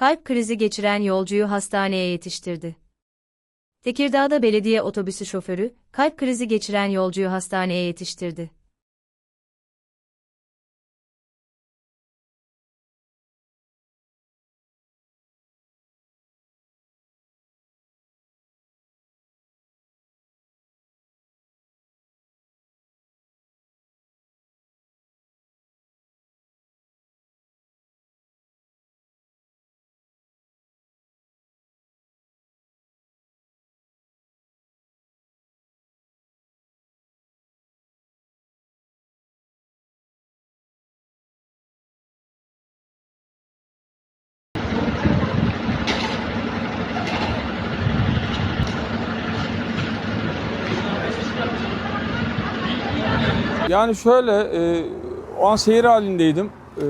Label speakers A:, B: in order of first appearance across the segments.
A: kalp krizi geçiren yolcuyu hastaneye yetiştirdi. Tekirdağ'da belediye otobüsü şoförü, kalp krizi geçiren yolcuyu hastaneye yetiştirdi.
B: Yani şöyle, e, o an seyir halindeydim. E,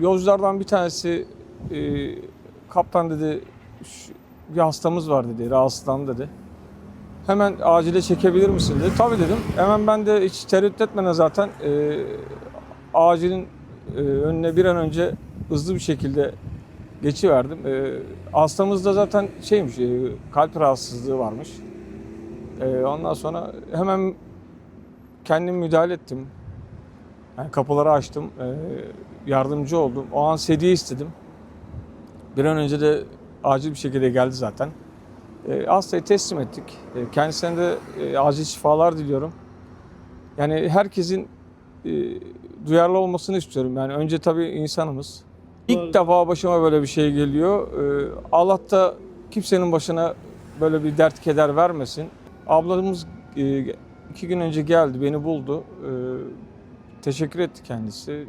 B: yolculardan bir tanesi, e, kaptan dedi, "Şu- bir hastamız var dedi, rahatsızlandı dedi. Hemen acile çekebilir misin dedi. Tabii dedim. Hemen ben de hiç tereddüt etmeden zaten e, acilin e, önüne bir an önce hızlı bir şekilde geçiverdim. E, hastamızda zaten şeymiş, e, kalp rahatsızlığı varmış. E, ondan sonra hemen kendim müdahale ettim. Yani kapıları açtım, e, yardımcı oldum. O an sedye istedim. Bir an önce de acil bir şekilde geldi zaten. E, hastayı teslim ettik. E, kendisine de e, acil şifalar diliyorum. Yani herkesin e, duyarlı olmasını istiyorum. Yani önce tabii insanımız. İlk defa başıma böyle bir şey geliyor. E, Allah da kimsenin başına böyle bir dert keder vermesin. Ablamız e, iki gün önce geldi, beni buldu. E, teşekkür etti kendisi.